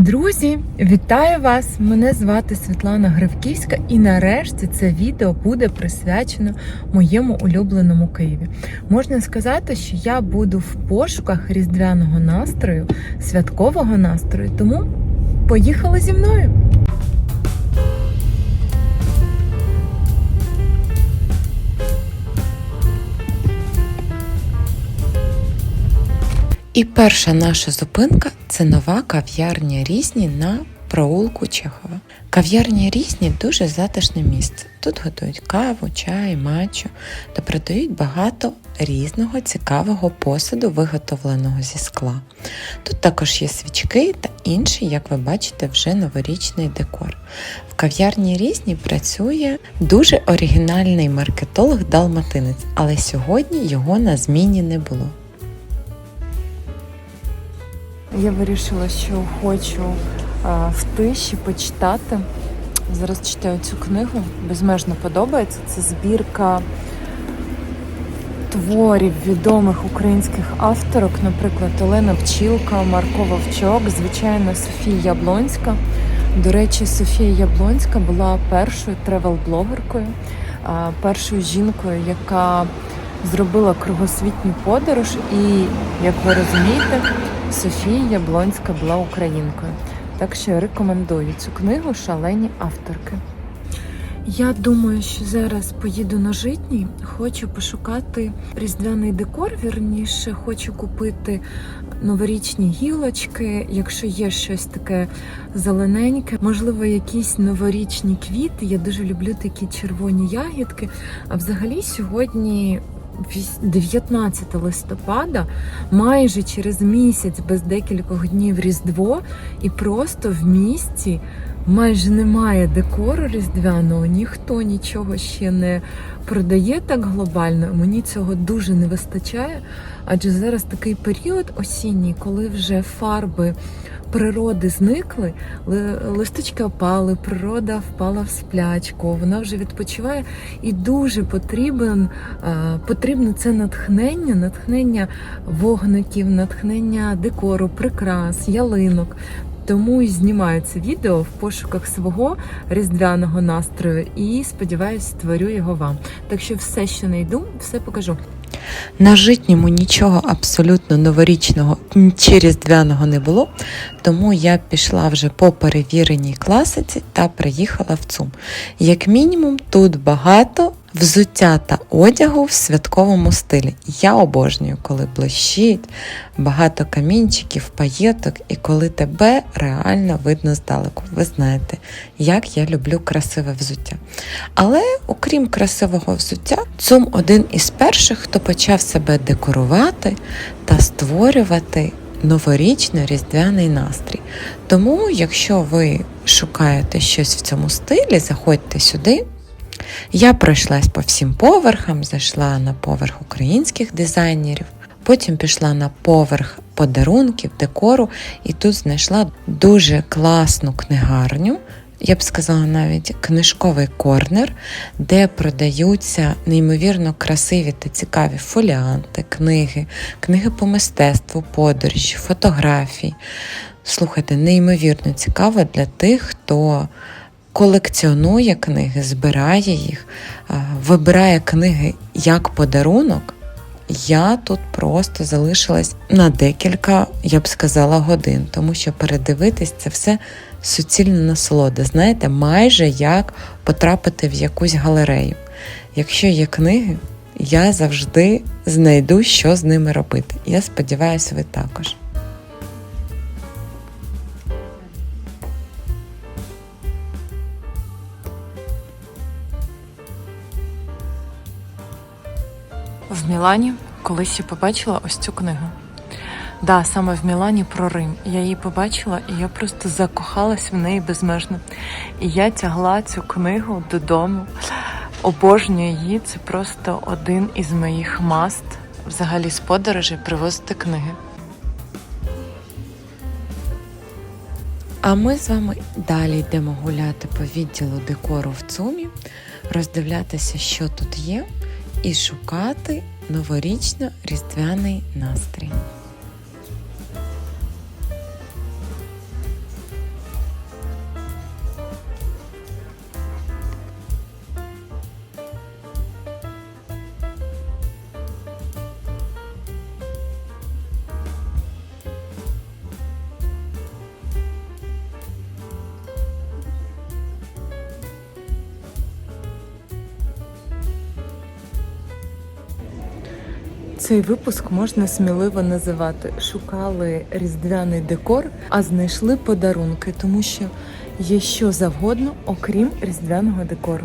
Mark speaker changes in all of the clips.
Speaker 1: Друзі, вітаю вас! Мене звати Світлана Гривківська, і нарешті це відео буде присвячено моєму улюбленому Києві. Можна сказати, що я буду в пошуках різдвяного настрою, святкового настрою, тому поїхали зі мною. І перша наша зупинка це нова кав'ярня різні на проулку Чехова. Кав'ярня різні дуже затишне місце. Тут готують каву, чай, матчу та продають багато різного цікавого посуду, виготовленого зі скла. Тут також є свічки та інший, як ви бачите, вже новорічний декор. В кав'ярні різні працює дуже оригінальний маркетолог Далматинець, але сьогодні його на зміні не було. Я вирішила, що хочу а, в тиші почитати. Зараз читаю цю книгу. Безмежно подобається. Це збірка творів відомих українських авторок, наприклад, Олена Пчілка, Марко Вовчок, звичайно, Софія Яблонська. До речі, Софія Яблонська була першою тревел-блогеркою, а, першою жінкою, яка зробила кругосвітню подорож, і, як ви розумієте, Софія Яблонська була українкою. Так що рекомендую цю книгу Шалені авторки. Я думаю, що зараз поїду на житній. Хочу пошукати різдвяний декор. Вірніше, хочу купити новорічні гілочки, якщо є щось таке зелененьке, можливо, якісь новорічні квіти. Я дуже люблю такі червоні ягідки. А взагалі сьогодні. 19 листопада, майже через місяць без декількох днів Різдво, і просто в місті майже немає декору різдвяного, ніхто нічого ще не продає так глобально. Мені цього дуже не вистачає, адже зараз такий період осінній, коли вже фарби природи зникли, листочки опали, природа впала в сплячку, вона вже відпочиває і дуже потрібен, е, потрібно це натхнення, натхнення вогників, натхнення декору, прикрас, ялинок. Тому і знімаю це відео в пошуках свого різдвяного настрою і сподіваюся, створю його вам. Так що все, що знайду, все покажу. На житньому нічого абсолютно новорічного чи різдвяного не було, тому я пішла вже по перевіреній класиці та приїхала в ЦУМ. Як мінімум, тут багато взуття та одягу в святковому стилі. Я обожнюю, коли блищить, багато камінчиків, паєток і коли тебе реально видно здалеку. Ви знаєте, як я люблю красиве взуття. Але окрім красивого взуття, ЦУМ один із перших, хто почав себе декорувати та створювати новорічно-різдвяний настрій. Тому, якщо ви шукаєте щось в цьому стилі, заходьте сюди. Я пройшлась по всім поверхам, зайшла на поверх українських дизайнерів, потім пішла на поверх подарунків, декору, і тут знайшла дуже класну книгарню. Я б сказала навіть книжковий корнер, де продаються неймовірно красиві та цікаві фоліанти, книги, книги по мистецтву, подорожі, фотографії. Слухайте, неймовірно цікаво для тих, хто колекціонує книги, збирає їх, вибирає книги як подарунок. Я тут просто залишилась на декілька, я б сказала, годин, тому що передивитись це все суцільна насолода. Знаєте, майже як потрапити в якусь галерею. Якщо є книги, я завжди знайду, що з ними робити. Я сподіваюся, ви також. В Мілані колись я побачила ось цю книгу. Да, саме в Мілані про Рим. Я її побачила, і я просто закохалась в неї безмежно. І я тягла цю книгу додому. Обожнюю її. Це просто один із моїх маст взагалі з подорожей привозити книги. А ми з вами далі йдемо гуляти по відділу декору в ЦУМі, роздивлятися, що тут є, і шукати новорічно-різдвяний настрій.
Speaker 2: Цей випуск можна сміливо називати Шукали різдвяний декор, а знайшли подарунки, тому що є що завгодно, окрім різдвяного декору.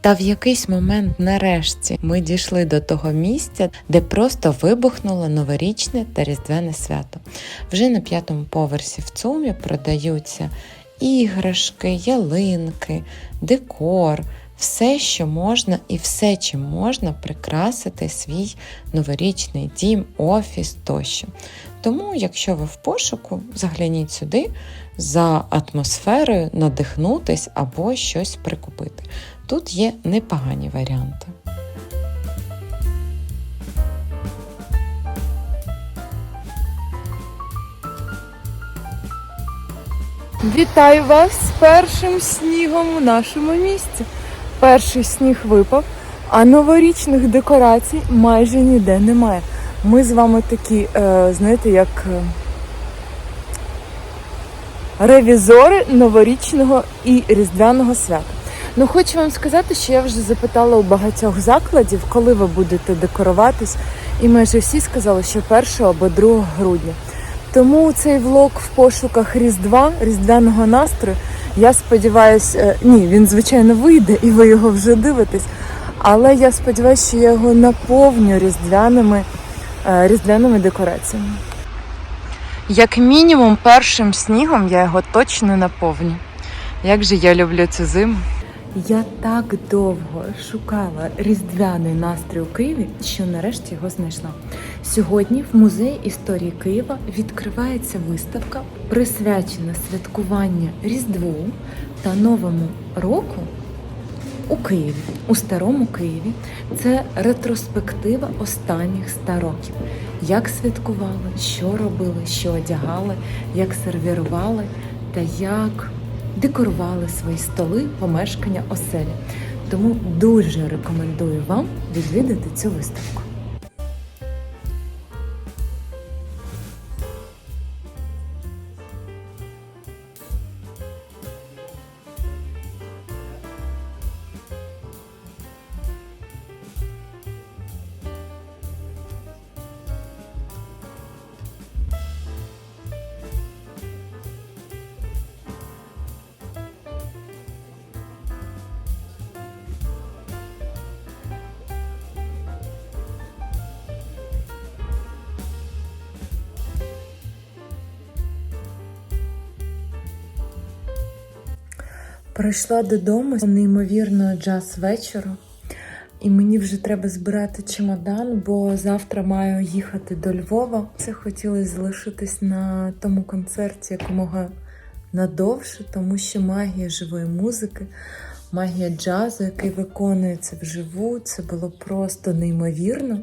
Speaker 2: Та в якийсь момент, нарешті, ми дійшли до того місця, де просто вибухнуло новорічне та різдвяне свято. Вже на п'ятому поверсі в ЦУМі продаються іграшки, ялинки, декор, все, що можна, і все, чим можна прикрасити свій новорічний дім, офіс тощо. Тому, якщо ви в пошуку, загляніть сюди за атмосферою, надихнутись або щось прикупити. Тут є непогані варіанти. Вітаю вас з першим снігом у нашому місті. Перший сніг випав, а новорічних декорацій майже ніде немає. Ми з вами такі, е, знаєте, як е, ревізори новорічного і різдвяного свята. Ну, хочу вам сказати, що я вже запитала у багатьох закладів, коли ви будете декоруватись, і майже всі сказали, що 1 або 2 грудня. Тому цей влог в пошуках Різдва, різдвяного настрою. Я сподіваюся, ні, він звичайно вийде, і ви його вже дивитесь. Але я сподіваюся, що я його наповню різдвяними, е, різдвяними декораціями. Як мінімум, першим снігом я його точно наповню. Як же я люблю цю зиму. Я так довго шукала різдвяний настрій у Києві, що нарешті його знайшла. Сьогодні в музеї історії Києва відкривається виставка, присвячена святкуванню Різдву та Новому року у Києві, у старому Києві. Це ретроспектива останніх 100 років. Як святкували, що робили, що одягали, як сервірували та як декорували свої столи, помешкання оселі. Тому дуже рекомендую вам відвідати цю виставку. Прийшла додому з неймовірного джаз вечору, і мені вже треба збирати чемодан, бо завтра маю їхати до Львова. Це хотілося залишитись на тому концерті якомога надовше, тому що магія живої музики, магія джазу, який виконується вживу, це було просто неймовірно.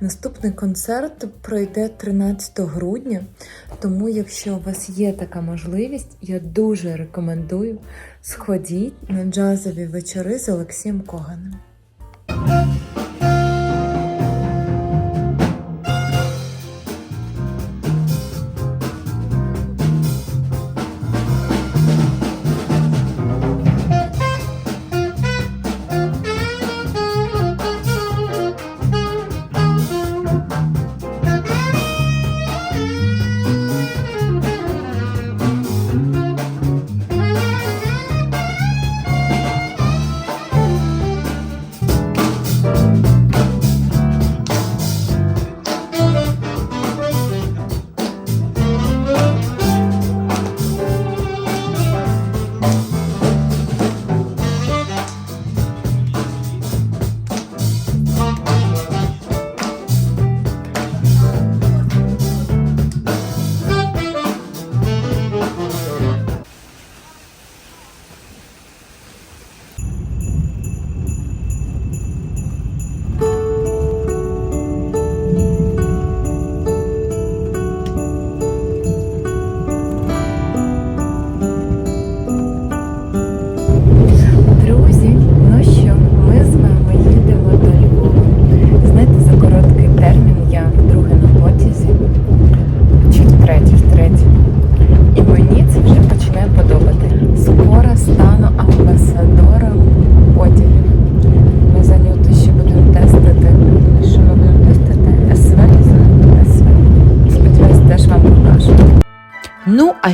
Speaker 2: Наступний концерт пройде 13 грудня, тому якщо у вас є така можливість, я дуже рекомендую сходіть на джазові вечори з Олексієм Коганем.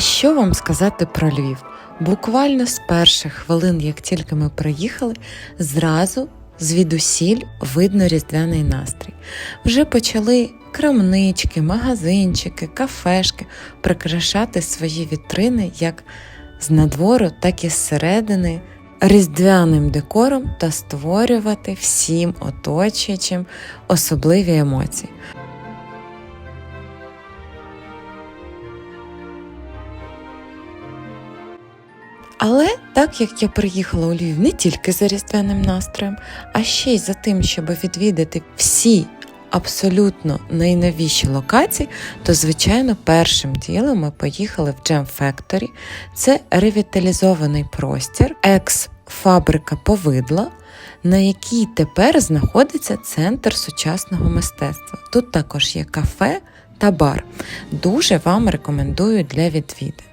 Speaker 1: Що вам сказати про Львів? Буквально з перших хвилин, як тільки ми приїхали, зразу звідусіль видно різдвяний настрій. Вже почали крамнички, магазинчики, кафешки прикрашати свої вітрини як з надвору, так і зсередини різдвяним декором та створювати всім оточуючим особливі емоції. Але так як я приїхала у Львів не тільки за різдвяним настроєм, а ще й за тим, щоб відвідати всі абсолютно найновіші локації, то, звичайно, першим ділом ми поїхали в Jam Factory. Це ревіталізований простір, екс-фабрика повидла, на якій тепер знаходиться центр сучасного мистецтва. Тут також є кафе та бар. Дуже вам рекомендую для відвіди.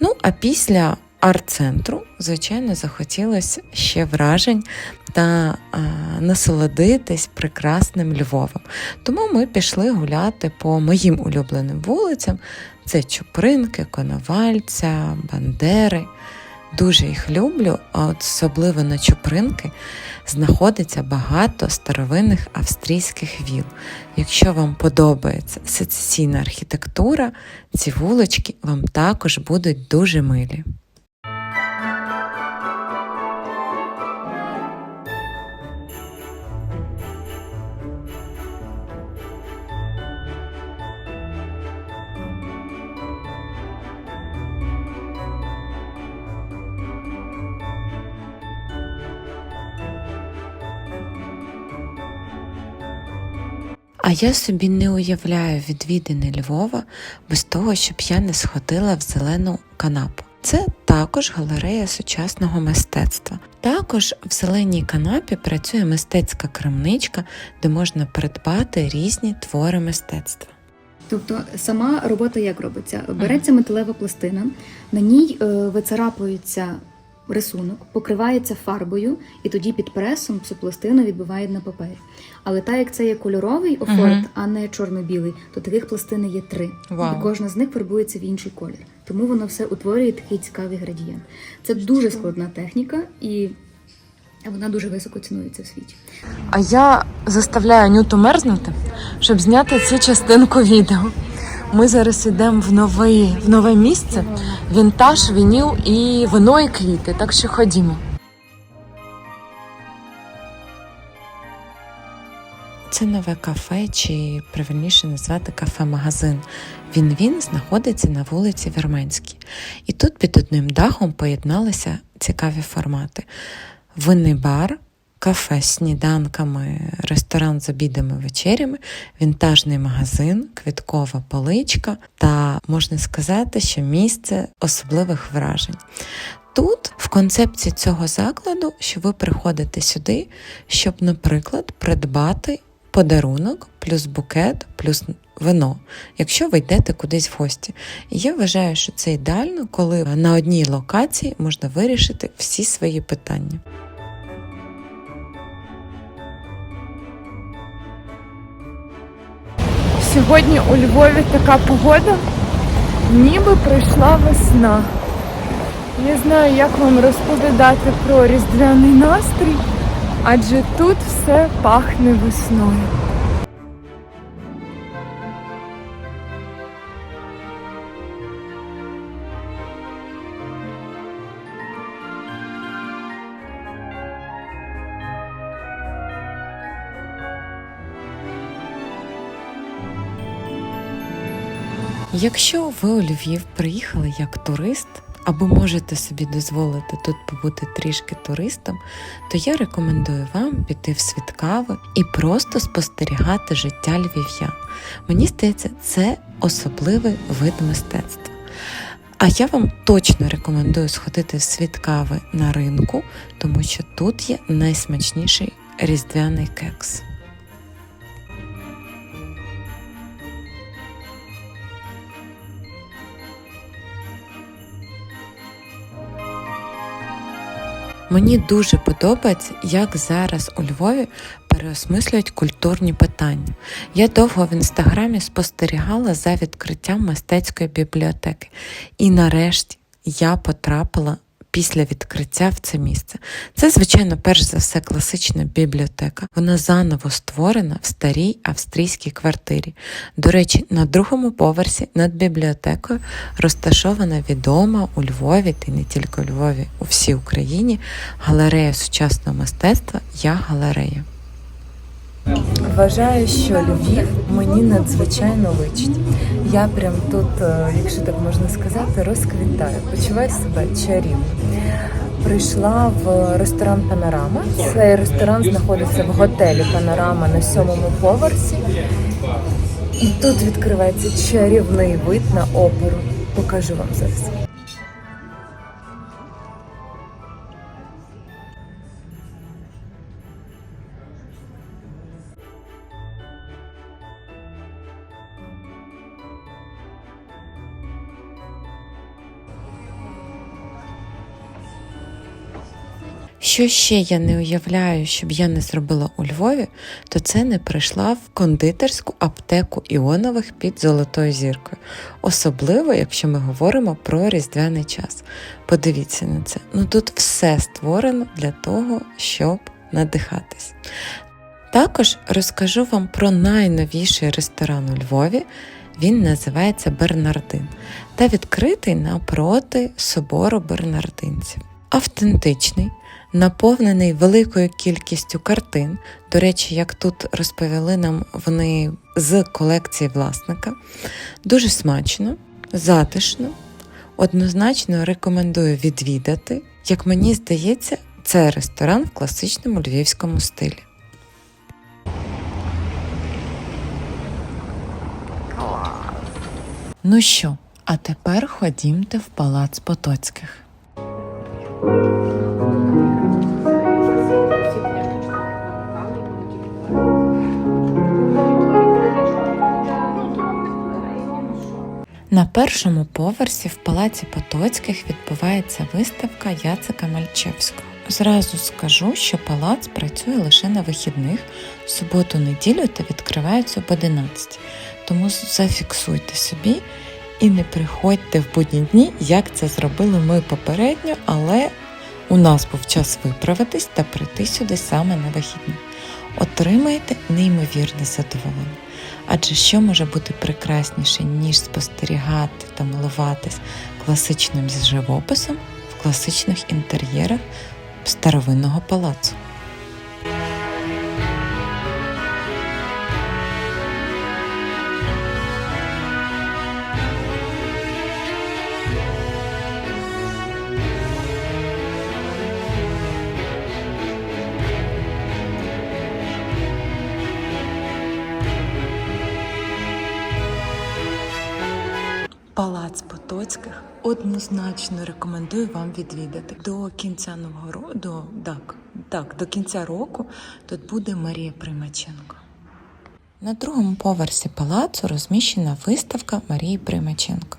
Speaker 1: Ну, а після арт-центру, звичайно, захотілося ще вражень та а, насолодитись прекрасним Львовом. Тому ми пішли гуляти по моїм улюбленим вулицям: це Чупринки, Коновальця, Бандери. Дуже їх люблю, а от особливо на Чупринки знаходиться багато старовинних австрійських віл. Якщо вам подобається сецесійна архітектура, ці вулички вам також будуть дуже милі. А я собі не уявляю відвідини Львова без того, щоб я не сходила в зелену канапу. Це також галерея сучасного мистецтва. Також в зеленій канапі працює мистецька крамничка, де можна придбати різні твори мистецтва.
Speaker 3: Тобто сама робота як робиться? Береться металева пластина, на ній е, вицарапується рисунок, покривається фарбою, і тоді під пресом цю пластину відбивають на папері. Але так як це є кольоровий офорт,
Speaker 1: Мгм.
Speaker 3: а не чорно-білий, то таких пластин є три.
Speaker 1: Вау.
Speaker 3: І кожна з них фарбується в інший колір. Тому воно все утворює такий цікавий градієнт. Це дуже складна техніка, і вона дуже високо цінується в світі.
Speaker 1: А я заставляю Анюту мерзнути, щоб зняти цю частинку відео. Ми зараз йдемо в нове, в нове місце, вінтаж, вініл і вино і квіти. Так що ходімо. Це нове кафе, чи правильніше назвати кафе-магазин. Він він знаходиться на вулиці Вірменській. І тут під одним дахом поєдналися цікаві формати: винний бар, кафе з сніданками, ресторан з обідами вечерями, вінтажний магазин, квіткова поличка та можна сказати, що місце особливих вражень. Тут в концепції цього закладу, що ви приходите сюди, щоб, наприклад, придбати подарунок, плюс букет, плюс вино, якщо ви йдете кудись в гості. Я вважаю, що це ідеально, коли на одній локації можна вирішити всі свої питання.
Speaker 2: Сьогодні у Львові така погода, ніби прийшла весна. Не знаю, як вам розповідати про різдвяний настрій, адже тут все пахне весною.
Speaker 1: Якщо ви у Львів приїхали як турист, або можете собі дозволити тут побути трішки туристом, то я рекомендую вам піти в свідкави і просто спостерігати життя львів'ян. Мені здається, це особливий вид мистецтва. А я вам точно рекомендую сходити в свідкави на ринку, тому що тут є найсмачніший різдвяний кекс. Мені дуже подобається, як зараз у Львові переосмислюють культурні питання. Я довго в інстаграмі спостерігала за відкриттям мистецької бібліотеки, і нарешті я потрапила. Після відкриття в це місце. Це, звичайно, перш за все класична бібліотека. Вона заново створена в старій австрійській квартирі. До речі, на другому поверсі над бібліотекою розташована відома у Львові, та не тільки у Львові, у всій Україні галерея сучасного мистецтва Я галерея. Вважаю, що Львів мені надзвичайно личить. Я прям тут, е, якщо так можна сказати, розквітаю. Почуваю себе чарівно. Прийшла в ресторан Панорама. Цей ресторан знаходиться в готелі Панорама на сьомому поверсі. І тут відкривається чарівний вид на оперу. Покажу вам зараз. Що ще я не уявляю, щоб я не зробила у Львові, то це не прийшла в кондитерську аптеку іонових під золотою зіркою. Особливо, якщо ми говоримо про різдвяний час. Подивіться на це. Ну тут все створено для того, щоб надихатись. Також розкажу вам про найновіший ресторан у Львові. Він називається Бернардин та відкритий напроти собору бернардинців. Автентичний, наповнений великою кількістю картин. До речі, як тут розповіли нам вони з колекції власника. Дуже смачно, затишно. Однозначно рекомендую відвідати. Як мені здається, це ресторан в класичному львівському стилі. Ну що, а тепер ходімте в палац Потоцьких. На першому поверсі в палаці Потоцьких відбувається виставка Яцика Мальчевського. Зразу скажу, що палац працює лише на вихідних, суботу-неділю та відкривається об 11. Тому зафіксуйте собі і не приходьте в будні дні, як це зробили ми попередньо, але у нас був час виправитись та прийти сюди саме на вихідні. Отримаєте неймовірне задоволення. Адже що може бути прекрасніше, ніж спостерігати та милуватись класичним живописом в класичних інтер'єрах старовинного палацу? Палац Потоцьких однозначно рекомендую вам відвідати. До кінця до, так, так, до кінця року тут буде Марія Примаченко. На другому поверсі палацу розміщена виставка Марії Примаченко.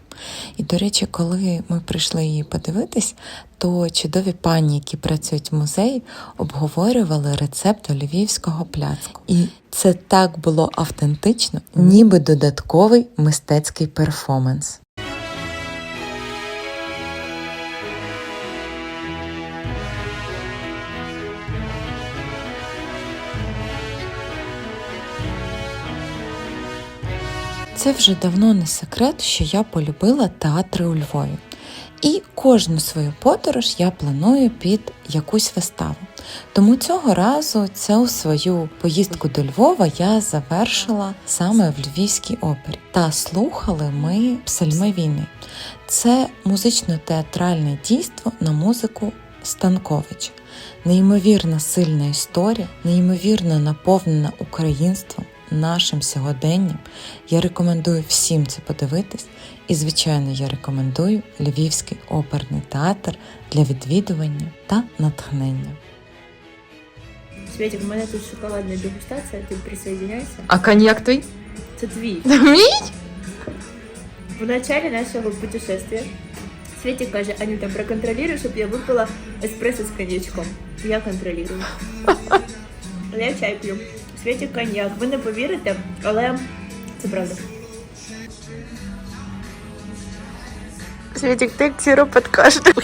Speaker 1: І, до речі, коли ми прийшли її подивитись, то чудові пані, які працюють в музеї, обговорювали рецепт олівівського пляцку. І це так було автентично, ніби додатковий мистецький перформанс. Це вже давно не секрет, що я полюбила театри у Львові. І кожну свою подорож я планую під якусь виставу. Тому цього разу цю свою поїздку до Львова я завершила саме в Львівській опері. Та слухали ми псальми війни. Це музично-театральне дійство на музику Станкович. Неймовірно сильна історія, неймовірно наповнена українством, нашим сьогоденням. Я рекомендую всім це подивитись. І, звичайно, я рекомендую Львівський оперний театр для відвідування та натхнення.
Speaker 4: Светик, у мене тут шоколадна дегустація, ти присоединяйся.
Speaker 2: А коньяк твій?
Speaker 4: Це твій.
Speaker 2: Мій?
Speaker 4: В начале нашего путешествия Світі каже, Анюта, проконтролюй, щоб я випила еспресо з коньячком. Я контролюю. Я чай п'ю. Світі коньяк. Ви не повірите, але це правда.
Speaker 2: Світік, ти сіро подкашляв.